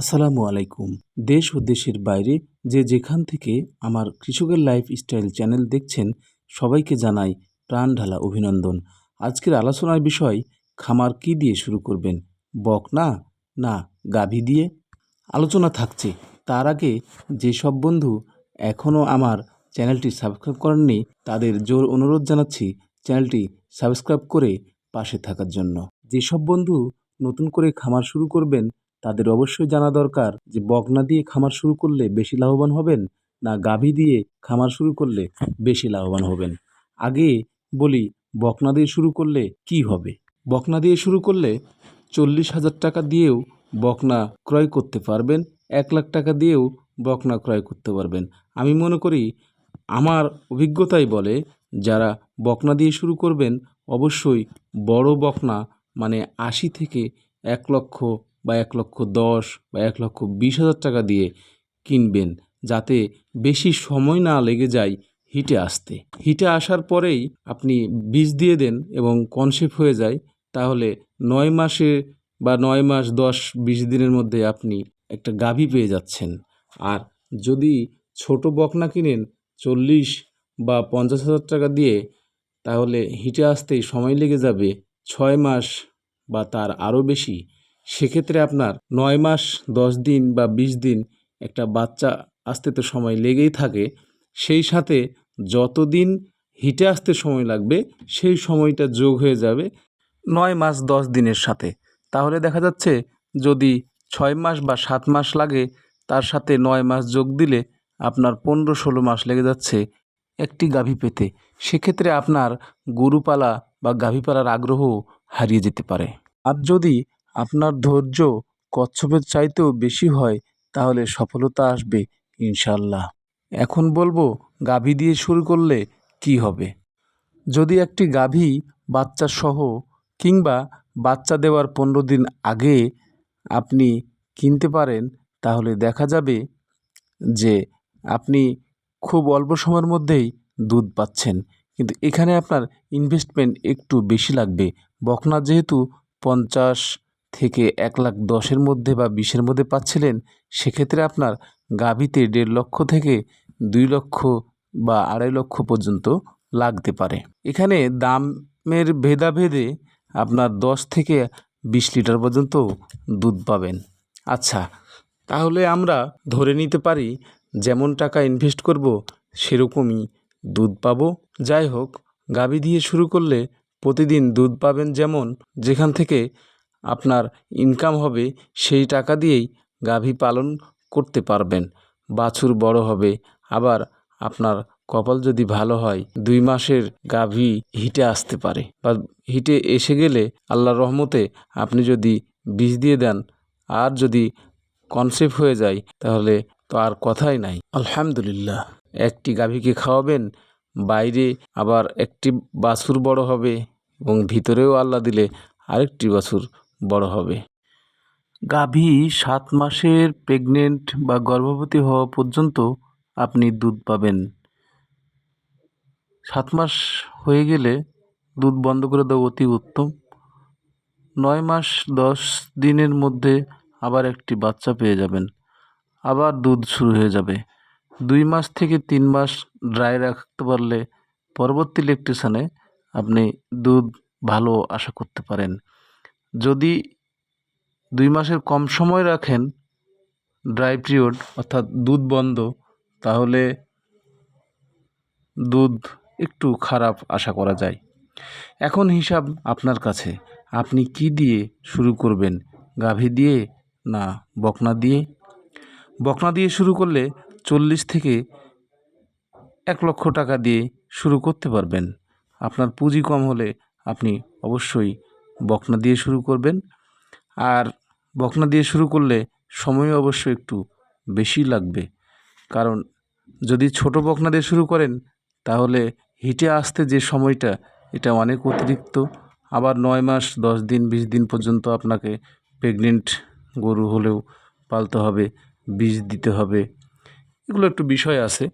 আসসালামু আলাইকুম। দেশ ও দেশের বাইরে যে যেখান থেকে আমার কৃষকের লাইফ স্টাইল চ্যানেল দেখছেন, সবাইকে জানাই প্রাণ ঢালা অভিনন্দন। আজকের আলোচনার বিষয়, খামার কি দিয়ে শুরু করবেন? বক না না গাভী দিয়ে? আলোচনা থাকছে। তার আগে যেসব বন্ধু এখনও আমার চ্যানেলটি সাবস্ক্রাইব করেননি, তাদের জোর অনুরোধ জানাচ্ছি চ্যানেলটি সাবস্ক্রাইব করে পাশে থাকার জন্য। যেসব বন্ধু নতুন করে খামার শুরু করবেন তাদের অবশ্যই জানা দরকার যে বকনা দিয়ে খামার শুরু করলে বেশি লাভবান হবেন না গাভী দিয়ে খামার শুরু করলে বেশি লাভবান হবেন? আগে বলি, বকনা দিয়ে শুরু করলে কি হবে? বকনা দিয়ে শুরু করলে চল্লিশ হাজার টাকা দিয়েও বকনা ক্রয় করতে পারবেন, এক লাখ টাকা দিয়েও বকনা ক্রয় করতে পারবেন। আমি মনে করি, আমার অভিজ্ঞতাই বলে, যারা বকনা দিয়ে শুরু করবেন, অবশ্যই বড় বকনা মানে আশি থেকে এক লক্ষ বা এক লক্ষ দশ বা এক লক্ষ বিশ হাজার টাকা দিয়ে কিনবেন যাতে বেশি সময় না লেগে যায় হিটে আসতে। হিটে আসার পরেই আপনি বীজ দিয়ে দেন এবং কনসেপ্ট হয়ে যায়, তাহলে নয় মাসে বা নয় মাস দশ বিশ দিনের মধ্যে আপনি একটা গাভী পেয়ে যাচ্ছেন। আর যদি ছোট বকনা কিনেন চল্লিশ বা পঞ্চাশ হাজার টাকা দিয়ে, তাহলে হিটে আসতেই সময় লেগে যাবে ছয় মাস বা তার আরও বেশি। সেক্ষেত্রে আপনার নয় মাস, দশ দিন বা বিশ দিন একটা বাচ্চা আসতে তো সময় লেগেই থাকে। সেই সাথে যতদিন হিটে আসতে সময় লাগবে, সেই সময়টা যোগ হয়ে যাবে নয় মাস, দশ দিনের সাথে। তাহলে দেখা যাচ্ছে যদি ছয় মাস বা সাত মাস লাগে, তার সাথে নয় মাস যোগ দিলে আপনার পনেরো ষোলো মাস লেগে যাচ্ছে একটি গাভী পেতে। সেক্ষেত্রে আপনার গরুপালা বা গাভী পালার আগ্রহ হারিয়ে যেতে পারে। আর যদি আপনার ধৈর্য কচ্ছপের চাইতেও বেশি হয়, তাহলে সফলতা আসবে ইনশাল্লাহ এখন বলব, গাভী দিয়ে শুরু করলে কি হবে? যদি একটি গাভী বাচ্চা সহ কিংবা বাচ্চা দেওয়ার পনেরো দিন আগে আপনি কিনতে পারেন, তাহলে দেখা যাবে যে আপনি খুব অল্প সময়ের মধ্যেই দুধ পাচ্ছেন। কিন্তু এখানে আপনার ইনভেস্টমেন্ট একটু বেশি লাগবে। বকনা যেহেতু পঞ্চাশ থেকে এক লাখ দশের মধ্যে বা বিশের মধ্যে পাচ্ছিলেন, সেক্ষেত্রে আপনার গাভীতে দেড় লক্ষ থেকে দুই লক্ষ বা আড়াই লক্ষ পর্যন্ত লাগতে পারে। এখানে দামের ভেদাভেদে আপনার দশ থেকে বিশ লিটার পর্যন্ত দুধ পাবেন। আচ্ছা তাহলে আমরা ধরে নিতে পারি যেমন টাকা ইনভেস্ট করব, সেরকমই দুধ পাবো। যাই হোক, গাভী দিয়ে শুরু করলে প্রতিদিন দুধ পাবেন যেমন যেখান থেকে আপনার ইনকাম হবে সেই টাকা দিয়েই গাভী পালন করতে পারবেন। বাছুর বড় হবে। আবার আপনার কপাল যদি ভালো হয়, দুই মাসের গাভী হিটে আসতে পারে। বা হিটে এসে গেলে আল্লাহর রহমতে আপনি যদি বীজ দিয়ে দেন, আর যদি কনসেপ্ট হয়ে যায়, তাহলে তো আর কথাই নাই। আলহামদুলিল্লাহ, একটি গাভীকে খাওয়াবেন, বাইরে আবার একটি বাছুর বড় হবে এবং ভিতরেও আল্লাহ দিলে আরেকটি বাছুর বড় হবে। গাভী সাত মাসের প্রেগনেন্ট বা গর্ভবতী হওয়া পর্যন্ত আপনি দুধ পাবেন। সাত মাস হয়ে গেলে দুধ বন্ধ করে দেওয়া অতি উত্তম। নয় মাস দশ দিনের মধ্যে আবার একটি বাচ্চা পেয়ে যাবেন। আবার দুধ শুরু হয়ে যাবে। দুই মাস থেকে তিন মাস ড্রাই রাখতে পারলে পরবর্তী ইলেকট্রিশানে আপনি দুধ ভালো আশা করতে পারেন। যদি দুই মাসের কম সময় রাখেন ড্রাই পিরিয়ড, অর্থাৎ দুধ বন্ধ, তাহলে দুধ একটু খারাপ আশা করা যায়। এখন হিসাব আপনার কাছে। আপনি কি দিয়ে শুরু করবেন? গাভী দিয়ে না বকনা দিয়ে? বকনা দিয়ে শুরু করলে চল্লিশ থেকে এক লক্ষ টাকা দিয়ে শুরু করতে পারবেন। আপনার পুঁজি কম হলে আপনি অবশ্যই বকনা দিয়ে শুরু করবেন। আর বকনা দিয়ে শুরু করলে সময় অবশ্য একটু বেশি লাগবে। কারণ যদি ছোট বকনা দিয়ে শুরু করেন, তাহলে হিটে আসতে যে সময়টা, এটা অনেক অতিরিক্ত। আবার নয় মাস, দশ দিন, বিশ দিন পর্যন্ত আপনাকে প্রেগনেন্ট গরু হলেও পালতে হবে, বীজ দিতে হবে। এগুলো একটু বিষয় আছে,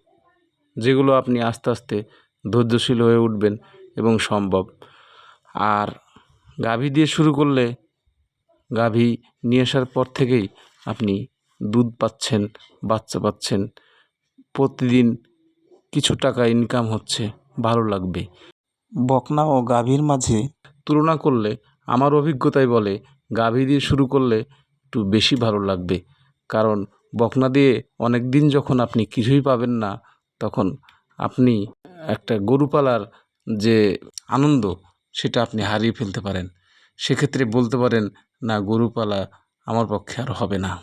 যেগুলো আপনি আস্তে আস্তে ধৈর্যশীল হয়ে উঠবেন এবং সম্ভব। আর গাভী দিয়ে শুরু করলে গাভী নিয়ে আসার পর থেকেই আপনি দুধ পাচ্ছেন বাচ্চা পাচ্ছেন। প্রতিদিন কিছু টাকা ইনকাম হচ্ছে ভালো লাগবে। বকনা ও গাভীর মাঝে তুলনা করলে আমার অভিজ্ঞতায় বলে গাভী দিয়ে শুরু করলে একটু বেশি ভালো লাগবে। কারণ বকনা দিয়ে অনেক দিন যখন আপনি কিছুই পাবেন না তখন আপনি একটা গরু পালার যে আনন্দ সেটা আপনি হারিয়ে ফেলতে পারেন। সেক্ষেত্রে বলতে পারেন, না, গরুপালা আমার পক্ষে আর হবে না।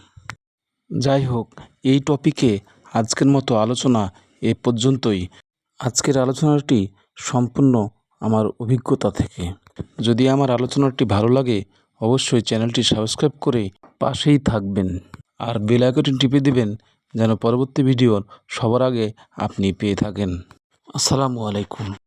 যাই হোক, এই টপিকে আজকের মতো আলোচনা এ পর্যন্তই। আজকের আলোচনাটি সম্পূর্ণ আমার অভিজ্ঞতা থেকে। যদি আমার আলোচনাটি ভালো লাগে, অবশ্যই চ্যানেলটি সাবস্ক্রাইব করে পাশেই থাকবেন। আর বেল টিপে দিবেন, যেন পরবর্তী ভিডিওর সবার আগে আপনি পেয়ে থাকেন। আসসালামু আলাইকুম।